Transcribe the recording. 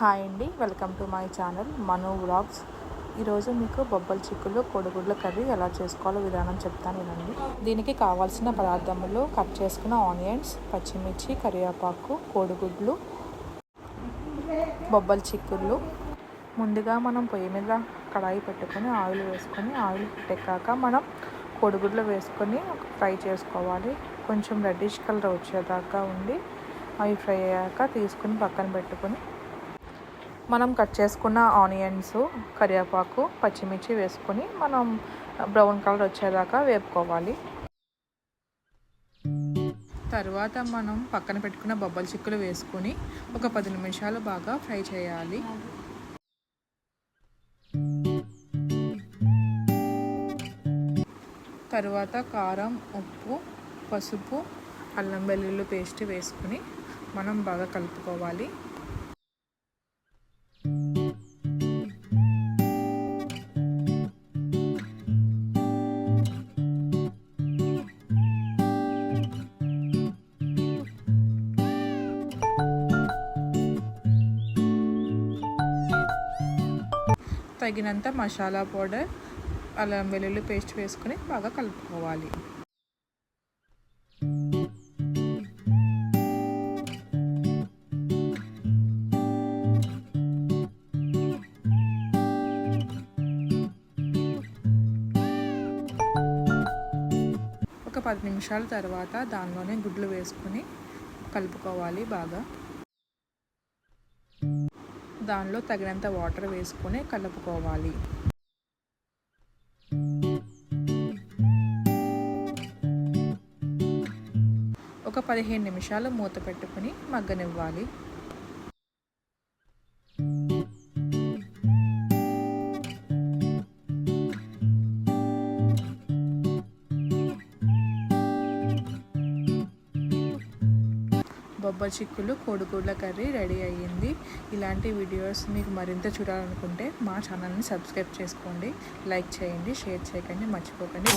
Hi అండి welcome to my channel Manu vlogs. ఈరోజు మీకు బొబ్బల చిక్కులు కొడుగుడ్ల కర్రీ ఎలా చేసుకోవాలో విధానం చెప్తాను వినండి. దీనికి కావాల్సిన పదార్థములు కట్ చేసుకున్న ఆనియన్స్ పచ్చిమిర్చి కరివేపాకు కోడిగుడ్లు బొబ్బల చిక్కుళ్ళు. ముందుగా మనం పొయ్యి మీద కడాయి పెట్టుకొని ఆయిల్ వేసుకొని ఆయిల్ పెట్టాక మనం కోడిగుడ్లు వేసుకొని ఫ్రై చేసుకోవాలి. కొంచెం రెడ్డిష్ కలర్ వచ్చేదాకా ఉండి అవి ఫ్రై అయ్యాక తీసుకుని పక్కన పెట్టుకొని మనం కట్ చేసుకున్న ఆనియన్స్ కరివేపాకు పచ్చిమిర్చి వేసుకొని మనం బ్రౌన్ కలర్ వచ్చేదాకా వేపుకోవాలి. తర్వాత మనం పక్కన పెట్టుకున్న బొబ్బల చిక్కులు వేసుకొని ఒక పది నిమిషాలు బాగా ఫ్రై చేయాలి. తర్వాత కారం ఉప్పు పసుపు అల్లం వెల్లుల్లి పేస్ట్ వేసుకొని మనం బాగా కలుపుకోవాలి. తగినంత మసాలా పౌడర్ అల్లం వెల్లుల్లి పేస్ట్ వేసుకొని బాగా కలుపుకోవాలి. ఒక పది నిమిషాల తర్వాత దానిలోనే గుడ్లు వేసుకొని కలుపుకోవాలి బాగా. దానిలో తగినంత వాటర్ వేసుకొని కలుపుకోవాలి. ఒక పదిహేను నిమిషాలు మూత పెట్టుకుని మగ్గనివ్వాలి. బొబ్బ చిక్కులు కోడిగుడ్ల కర్రీ రెడీ అయ్యింది. ఇలాంటి వీడియోస్ మీకు మరింత చూడాలనుకుంటే మా ఛానల్ని సబ్స్క్రైబ్ చేసుకోండి. లైక్ చేయండి షేర్ చేయకండి మర్చిపోకండి.